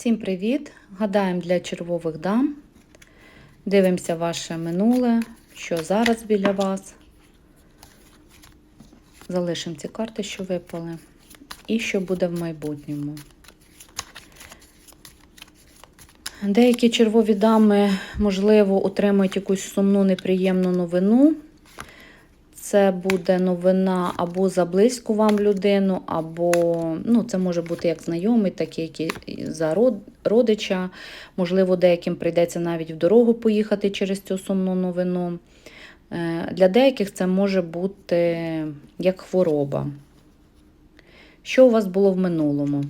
Всім привіт! Гадаємо для червових дам. Дивимося ваше минуле, що зараз біля вас. Залишимо ці карти, що випали. І що буде в майбутньому. Деякі червові дами, можливо, отримують якусь сумну, неприємну новину. Це буде новина або за близьку вам людину, або ну, це може бути як знайомий, так і за родича. Можливо, деяким прийдеться навіть в дорогу поїхати через цю сумну новину. Е, Для деяких це може бути як хвороба. Що у вас було в минулому?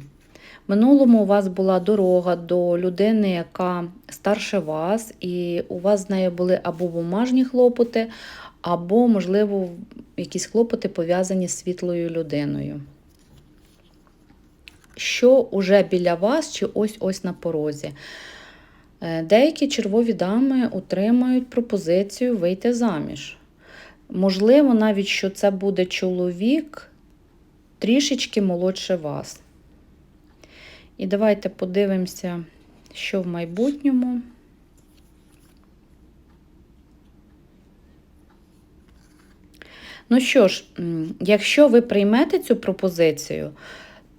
Минулому у вас була дорога до людини, яка старше вас, і у вас з нею були або бумажні хлопоти, або, можливо, якісь хлопоти пов'язані з світлою людиною. Що уже біля вас, чи ось-ось на порозі? Е, Деякі червові дами отримають пропозицію вийти заміж. Можливо, навіть що це буде чоловік трішечки молодше вас. І давайте подивимося, що в майбутньому. Ну що ж, якщо ви приймете цю пропозицію,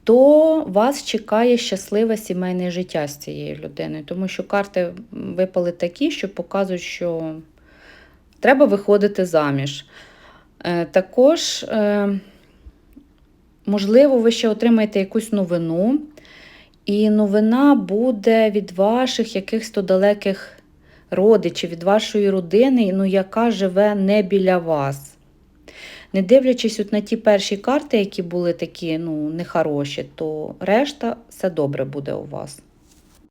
то вас чекає щасливе сімейне життя з цією людиною, тому що карти випали такі, що показують, що треба виходити заміж. Е, Також, е, можливо, ви ще отримаєте якусь новину, і новина буде від ваших якихось то далеких родичів, від вашої родини, ну, яка живе не біля вас. Не дивлячись от на ті перші карти, які були такі ну, нехороші, то решта все добре буде у вас.